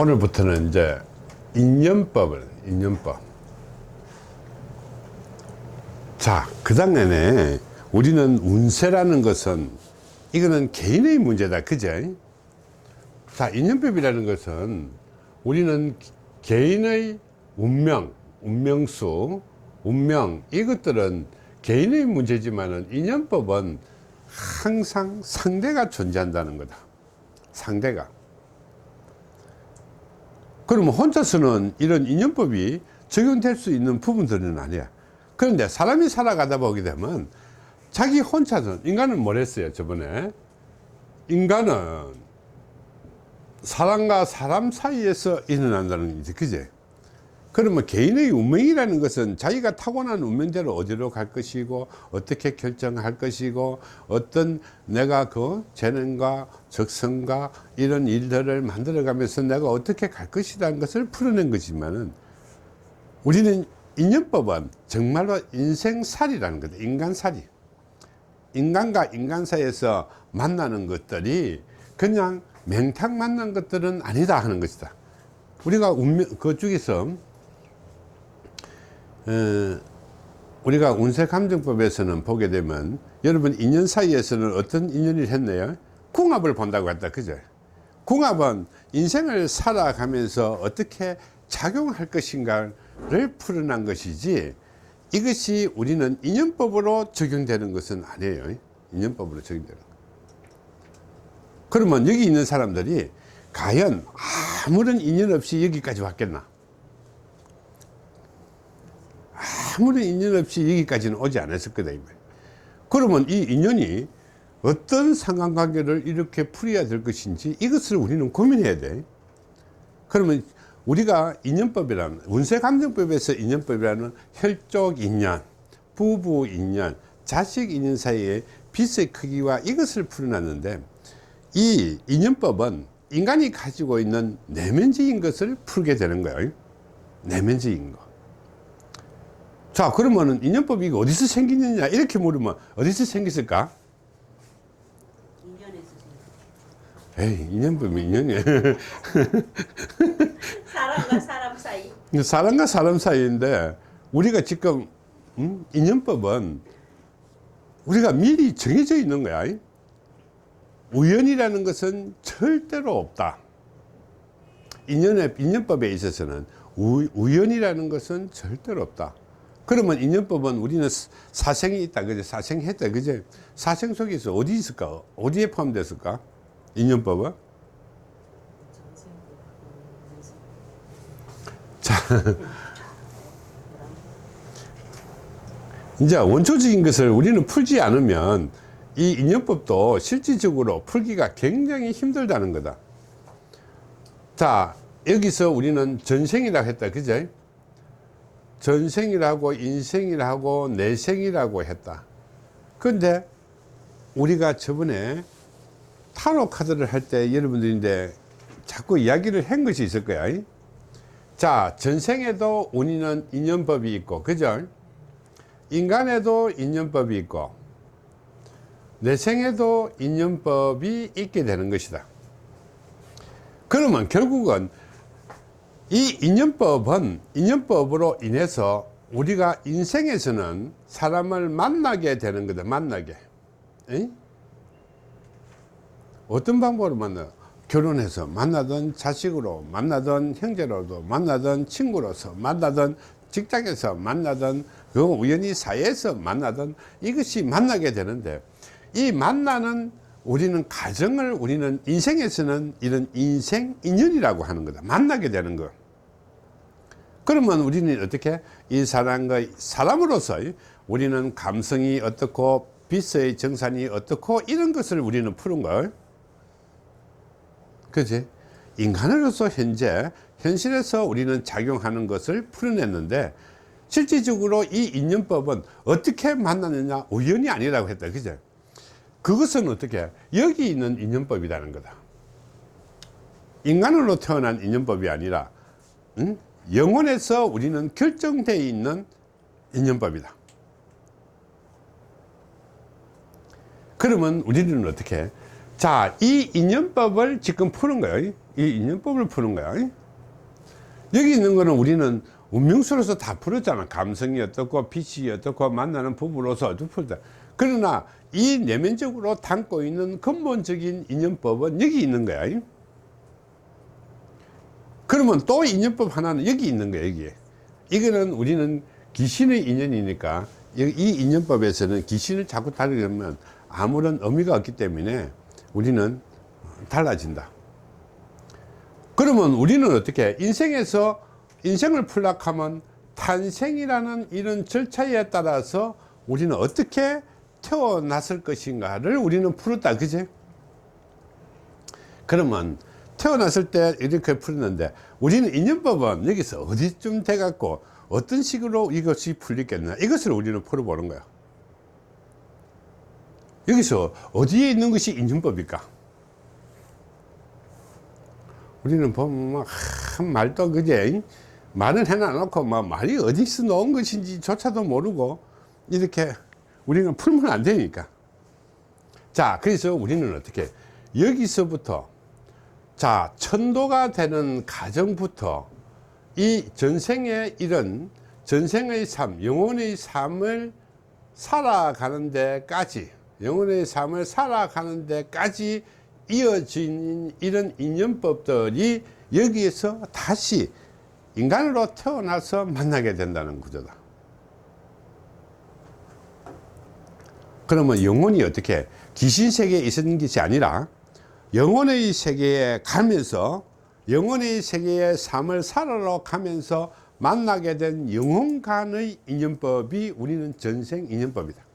오늘부터는 이제 인연법을 인연법. 자, 그 다음에 우리는 운세라는 것은 이거는 개인의 문제다. 그죠? 자, 인연법이라는 것은 우리는 개인의 운명, 운명수, 운명, 이것들은 개인의 문제지만은 인연법은 항상 상대가 존재한다는 거다. 상대가. 그러면 혼자서는 이런 인연법이 적용될 수 있는 부분들은 아니야. 그런데 사람이 살아가다 보게 되면 자기 혼자서, 인간은 뭐랬어요, 저번에? 인간은 사람과 사람 사이에서 일어난다는 거지, 그제? 그러면 개인의 운명이라는 것은 자기가 타고난 운명대로 어디로 갈 것이고 어떻게 결정할 것이고 어떤 내가 그 재능과 적성과 이런 일들을 만들어가면서 내가 어떻게 갈 것이라는 것을 풀어낸 거지만은 우리는 인연법은 정말로 인생살이라는 거다. 인간살이. 인간과 인간 사이에서 만나는 것들이 그냥 맹탕 만난 것들은 아니다 하는 것이다. 우리가 운명, 그쪽에서 어, 우리가 운세 감정법에서는 보게 되면 여러분 인연 사이에서는 어떤 인연을 했네요? 궁합을 본다고 했다. 그죠? 궁합은 인생을 살아가면서 어떻게 작용할 것인가를 풀어난 것이지 이것이 우리는 인연법으로 적용되는 것은 아니에요. 인연법으로 적용되는 것. 그러면 여기 있는 사람들이 과연 아무런 인연 없이 여기까지 왔겠나? 아무런 인연 없이 여기까지는 오지 않았을 거다. 그러면 이 인연이 어떤 상관관계를 이렇게 풀어야 될 것인지 이것을 우리는 고민해야 돼. 그러면 우리가 인연법이라는 운세감정법에서 인연법이라는 혈족 인연, 부부 인연, 자식 인연 사이의 빚의 크기와 이것을 풀어놨는데 이 인연법은 인간이 가지고 있는 내면적인 것을 풀게 되는 거예요. 내면적인 거. 자, 그러면은 인연법이 어디서 생기느냐? 이렇게 물으면 어디서 생겼을까? 인연에서 에이, 인연법이 인연이야. 사람과 사람 사이 사람과 사람 사이인데 우리가 지금 음? 인연법은 우리가 미리 정해져 있는 거야. 우연이라는 것은 절대로 없다. 인연의 인연법에 있어서는 우, 우연이라는 것은 절대로 없다. 그러면 인연법은 우리는 사생이 있다, 그제? 사생했다, 그제? 사생 속에서 어디 있을까? 어디에 포함됐을까? 인연법은? 이제 원초적인 것을 우리는 풀지 않으면 이 인연법도 실질적으로 풀기가 굉장히 힘들다는 거다. 자, 여기서 우리는 전생이라고 했다. 그죠? 전생이라고 인생이라고 내생이라고 했다. 근데 우리가 저번에 타로 카드를 할 때 여러분들인데 자꾸 이야기를 한 것이 있을 거야. 자, 전생에도 우리는 인연법이 있고, 그죠? 인간에도 인연법이 있고, 내 생에도 인연법이 있게 되는 것이다. 그러면 결국은 이 인연법은 인연법으로 인해서 우리가 인생에서는 사람을 만나게 되는 거다. 만나게. 에이? 어떤 방법으로 만나? 결혼해서 만나던 자식으로 만나던 형제로도 만나던 친구로서 만나던 직장에서 만나던 그 우연히 사회에서 만나던 이것이 만나게 되는데 이 만나는 우리는 가정을 우리는 인생에서는 이런 인생 인연이라고 하는 거다. 만나게 되는 거. 그러면 우리는 어떻게 이 사람과 사람으로서 우리는 감성이 어떻고 빛의 정산이 어떻고 이런 것을 우리는 푸는 걸. 그지? 인간으로서 현재 현실에서 우리는 작용하는 것을 풀어냈는데 실질적으로 이 인연법은 어떻게 만났느냐 우연이 아니라고 했다. 그죠? 그것은 어떻게 여기 있는 인연법이라는 거다. 인간으로 태어난 인연법이 아니라 응? 영혼에서 우리는 결정되어 있는 인연법이다. 그러면 우리는 어떻게 자, 이 인연법을 지금 푸는 거예요. 이 인연법을 푸는 거야. 여기 있는 거는 우리는 운명수로서 다 풀었잖아. 감성이 어떻고, 빛이 어떻고, 만나는 부부로서 어떻게 풀다. 그러나 이 내면적으로 담고 있는 근본적인 인연법은 여기 있는 거야. 그러면 또 인연법 하나는 여기 있는 거야, 여기. 이거는 우리는 귀신의 인연이니까 이- 이 인연법에서는 귀신을 자꾸 다루려면 아무런 의미가 없기 때문에 우리는 달라진다. 그러면 우리는 어떻게 인생에서 인생을 풀락하면 탄생이라는 이런 절차에 따라서 우리는 어떻게 태어났을 것인가를 우리는 풀었다. 그제 그러면 태어났을 때 이렇게 풀었는데 우리는 인연법은 여기서 어디쯤 돼 갖고 어떤 식으로 이것이 풀리겠나 이것을 우리는 풀어보는 거야 여기서 어디에 있는 것이 인연법일까 우리는 보면 막, 한 말도 그제 말을 해놔놓고 막 말이 어디서 나온 것인지조차도 모르고 이렇게 우리는 풀면 안 되니까. 자, 그래서 우리는 어떻게 여기서부터 자, 천도가 되는 가정부터 이 전생의 이런 전생의 삶, 영혼의 삶을 살아가는 데까지, 영혼의 삶을 살아가는 데까지 이어진 이런 인연법들이 여기에서 다시 인간으로 태어나서 만나게 된다는 구조다. 그러면 영혼이 어떻게 귀신 세계에 있는 것이 아니라 영혼의 세계에 가면서 영혼의 세계의 삶을 살아러 가면서 만나게 된 영혼 간의 인연법이 우리는 전생 인연법이다.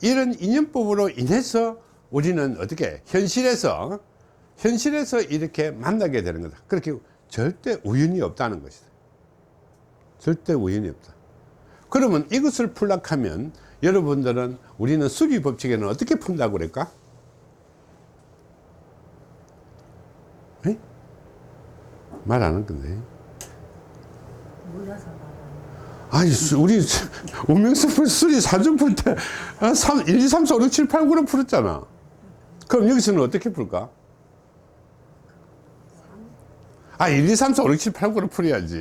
이런 인연법으로 인해서 우리는 어떻게 현실에서 현실에서 이렇게 만나게 되는 거다. 그렇게 절대 우연이 없다는 것이다. 절대 우연이 없다. 그러면 이것을 풀락하면 여러분들은 우리는 수리 법칙에는 어떻게 푼다고 그럴까? 말 안 할 건데. 몰라서 아니, 수- 우리 운명수풀 수리 사전 풀 때, 아, 3, 1, 2, 3, 4, 5, 6, 7, 8, 9로 풀었잖아. 그럼 여기서는 어떻게 풀까? 아, 1, 2, 3, 4, 5, 6, 7, 8, 9로 풀어야지.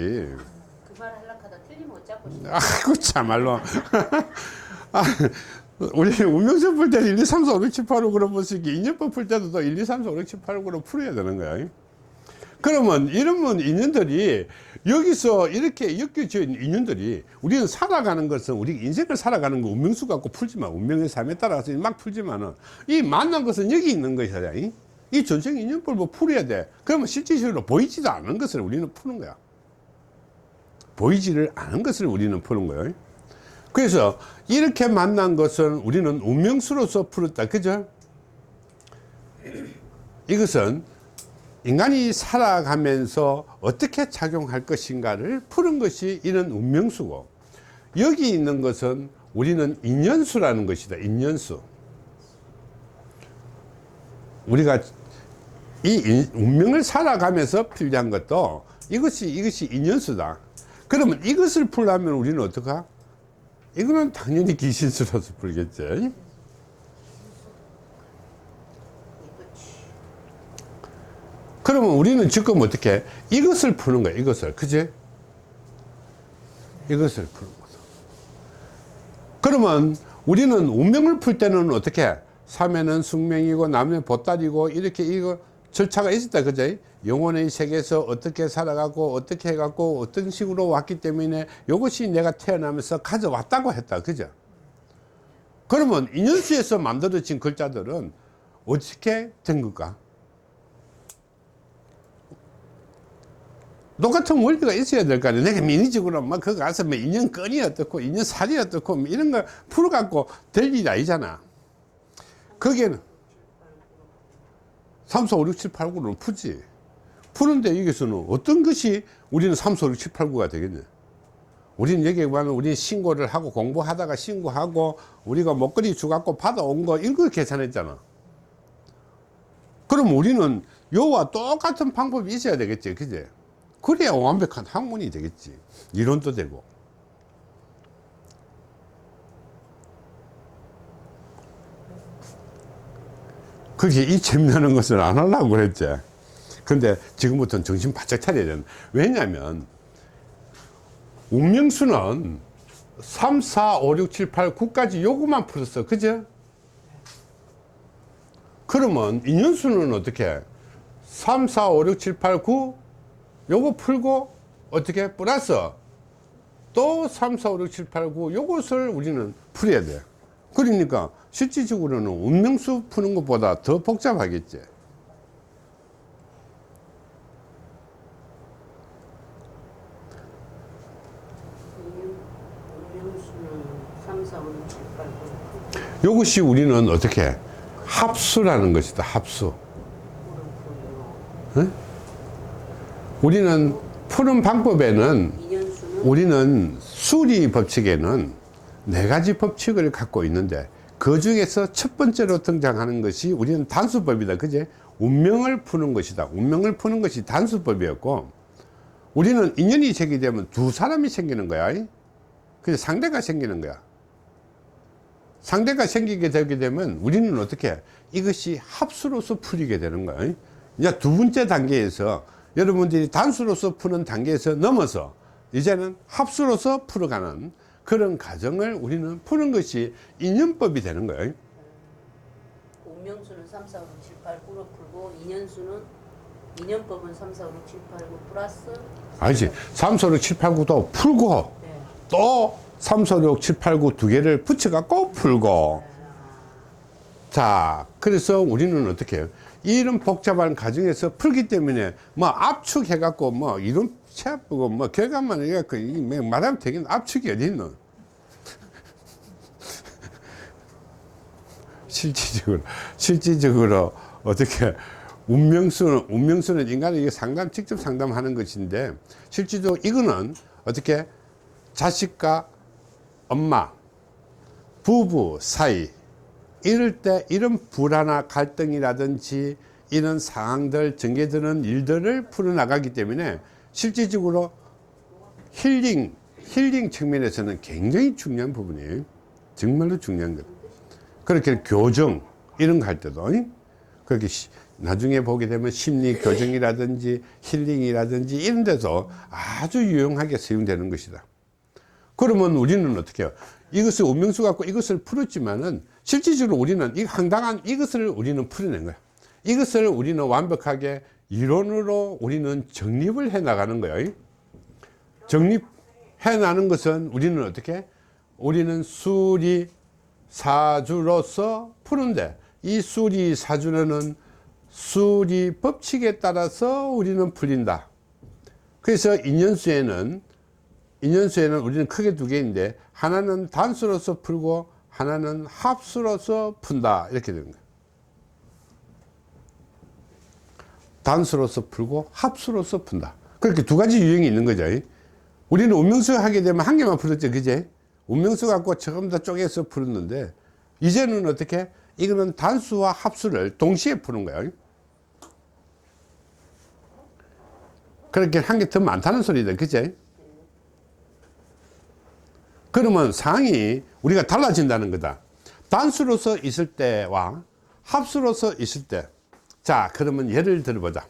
그말 하려하다 틀리면 어쩌고 싶어. 아이고, 참말로. 아, 우리 운명수 풀 때는 1, 2, 3, 4, 5, 6, 7, 8, 5, 그로 풀수 있게 인연법 풀 때도 또 1, 2, 3, 4, 5, 6, 7, 8, 9로 풀어야 되는 거야. 그러면 이러면 인연들이 여기서 이렇게 있는 인연들이 우리는 살아가는 것은 우리 인생을 살아가는 거 운명수 갖고 풀지만 운명의 삶에 따라서 막 풀지만은 이 만난 것은 여기 있는 것이야. 이, 이 전생 인연법을 풀어야 돼. 그러면 실질적으로 보이지도 않은 것을 우리는 푸는 거야. 보이지를 않은 것을 우리는 푸는 거예요. 그래서 이렇게 만난 것은 우리는 운명수로서 풀었다. 그죠? 이것은 인간이 살아가면서 어떻게 작용할 것인가를 푸는 것이 이런 운명수고 여기 있는 것은 우리는 인연수라는 것이다. 인연수. 우리가 이 인- 운명을 살아가면서 필요한 것도 이것이 이것이 인연수다. 그러면 이것을 풀려면 우리는 어떡하? 이거는 당연히 귀신수로서 풀겠지. 그러면 우리는 지금 어떻게 이것을 푸는 거야 이것을. 그지? 이것을 푸는 거다 그러면 우리는 운명을 풀 때는 어떻게 삼에는 숙명이고 남의 보따리고 이렇게 이거 절차가 있었다 그지? 영혼의 세계에서 어떻게 살아가고 어떻게 해갖고 어떤 식으로 왔기 때문에 이것이 내가 태어나면서 가져왔다고 했다 그죠? 그러면 인연수에서 만들어진 글자들은 어떻게 된 걸까 똑같은 원리가 있어야 될 거 아니야. 내가 민의적으로 막 거기 가서 뭐 인연 건이 어떻고, 인연 살이 어떻고, 뭐 이런 거 풀어갖고 될 일이 아니잖아. 거기에는 3, 4, 5, 6, 7, 8, 9는 푸지. 푸는데 여기서는 어떤 것이 우리는 3, 4, 5, 6, 7, 8, 9가 되겠냐. 우리는 여기 보면 우리는 신고를 하고 공부하다가 신고하고 우리가 목걸이 주갖고 받아온 거 이거 계산했잖아. 그럼 우리는 요와 똑같은 방법이 있어야 되겠지. 그제? 그래야 완벽한 학문이 되겠지. 이론도 되고. 그게 이 재미나는 것을 안 하려고 그랬지. 근데 지금부터는 정신 바짝 차려야 된다. 왜냐면, 운명수는 3, 4, 5, 6, 7, 8, 9까지 요거만 풀었어. 그죠? 그러면 인연수는 어떻게? 3, 4, 5, 6, 7, 8, 9 요거 풀고 어떻게? 플러스 또 3, 4, 5, 6, 7, 8, 9 요것을 우리는 풀어야 돼. 그러니까 실질적으로는 운명수 푸는 것보다 더 복잡하겠지. 운명수는 3, 4, 5, 6, 7, 8, 9. 이것이 우리는 어떻게 합수라는 것이다. 합수. 우리는 푸는 방법에는 2년수는 우리는 수리 법칙에는 네 가지 법칙을 갖고 있는데 그 중에서 첫 번째로 등장하는 것이 우리는 단수법이다. 그제? 운명을 푸는 것이다. 운명을 푸는 것이 단수법이었고 우리는 인연이 제기되면 두 사람이 생기는 거야. 그래서 상대가 생기는 거야. 상대가 생기게 되게 되면 우리는 어떻게 이것이 합수로서 풀리게 되는 거야. 이제 두 번째 단계에서 여러분들이 단수로서 푸는 단계에서 넘어서 이제는 합수로서 풀어가는 그런 과정을 우리는 푸는 것이 인연법이 되는 거예요. 운명수는 3, 4, 5, 6, 7, 8, 9로 풀고 2년수는 2년법은 3, 4, 5, 6, 7, 8, 9 플러스 알지? 3, 4, 6, 7, 8, 9도 풀고 네. 또 3, 4, 6, 7, 8, 9 두 개를 붙여갖고 풀고 자 그래서 우리는 어떻게 해요? 이런 복잡한 과정에서 풀기 때문에 뭐 압축해갖고 뭐 이런 체압하고 뭐 결과만 해갖고 이뭐 말하면 되겠는 압축이 어디 있노? 실질적으로 실질적으로 어떻게 운명수는 운명수는 인간은 이게 상담 직접 상담하는 것인데 실질적으로 이거는 어떻게 자식과 엄마 부부 사이 이럴 때 이런 불화나 갈등이라든지 이런 상황들 전개되는 일들을 풀어나가기 때문에 실질적으로 힐링 힐링 측면에서는 굉장히 중요한 부분이에요 정말로 중요한 것 그렇게 교정 이런 거 할 때도 이? 그렇게 시- 나중에 보게 되면 심리 교정이라든지 힐링이라든지 이런 데서 아주 유용하게 사용되는 것이다. 그러면 우리는 어떻게 해요? 이것을 운명수 갖고 이것을 풀었지만은 실질적으로 우리는 이 황당한 이것을 우리는 풀어낸 거야. 이것을 우리는 완벽하게 이론으로 우리는 정립을 해 나가는 거예요. 정립해 나는 것은 우리는 어떻게? 우리는 수리 사주로서 푸는데 이 수리 사주는 수리 법칙에 따라서 우리는 풀린다. 그래서 인연수에는 인연수에는 우리는 크게 두 개인데 하나는 단수로서 풀고 하나는 합수로서 푼다 이렇게 되는 거예요. 단수로서 풀고 합수로서 푼다. 그렇게 두 가지 유형이 있는 거죠. 우리는 운명수 하게 되면 한 개만 풀었죠, 그제? 운명수 갖고 처음 다 쪼개서 풀었는데 이제는 어떻게? 이거는 단수와 합수를 동시에 푸는 거예요. 그렇게 한개더 많다는 소리다, 그제? 그러면 상황이 우리가 달라진다는 거다. 단수로서 있을 때와 합수로서 있을 때. 자, 그러면 예를 들어보자.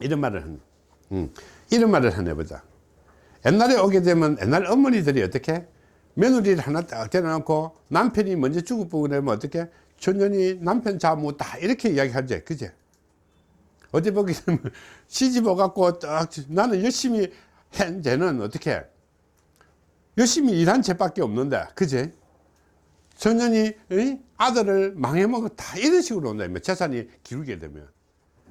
이런 말을 한, 음, 이런 말을 하나 해보자. 옛날에 오게 되면 옛날 어머니들이 어떻게 며느리를 하나 딱 데려놓고 남편이 먼저 죽어보고 되면 어떻게 전년이 남편 자무다 이렇게 이야기하지. 그제? 어디 보게 되면 시집 오갖고 딱 나는 열심히 한 쟤는 어떻게 열심히 일한 죄밖에 없는데, 그제? 전년이 이? 아들을 망해먹었다. 이런 식으로 온다. 면 재산이 기울게 되면.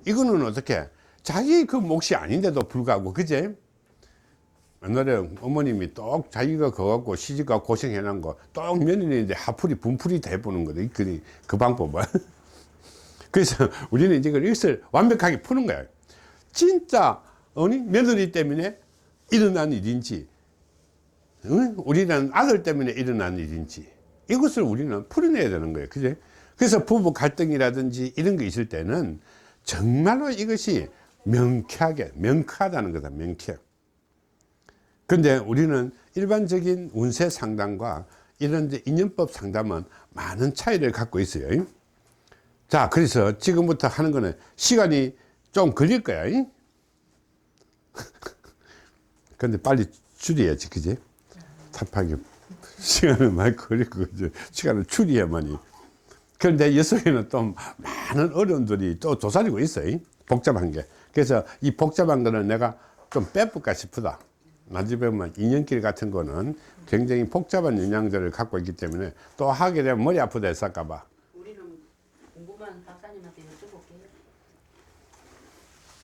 이거는 어떻게? 자기 그 몫이 아닌데도 불구하고, 그제? 옛날에 어머님이 똑 자기가 그거 갖고 시집가 고생해난 거, 똑 며느리인데 하풀이 분풀이 다 해보는 거다. 그, 그 방법은. 그래서 우리는 이제 이것을 완벽하게 푸는 거야. 진짜, 어니? 며느리 때문에 일어난 일인지, 응? 우리는 아들 때문에 일어난 일인지 이것을 우리는 풀어내야 되는 거예요. 그죠? 그래서 부부 갈등이라든지 이런 게 있을 때는 정말로 이것이 명쾌하게, 명쾌하다는 거다, 명쾌. 근데 우리는 일반적인 운세 상담과 이런 인연법 상담은 많은 차이를 갖고 있어요. 자, 그래서 지금부터 하는 거는 시간이 좀 걸릴 거야. 잉? 근데 빨리 줄여야지, 그지? 답하게. 시간은 많이 걸릴 거죠. 시간을 줄여야만이. 그런데 여성에는 또 많은 어려움들이 또 도사리고 있어요. 잉? 복잡한 게. 그래서 이 복잡한 거는 내가 좀 빼볼까 싶다. 나중에 보면 인연길 같은 거는 굉장히 복잡한 영양제를 갖고 있기 때문에 또 하게 되면 머리 아프다 했을까봐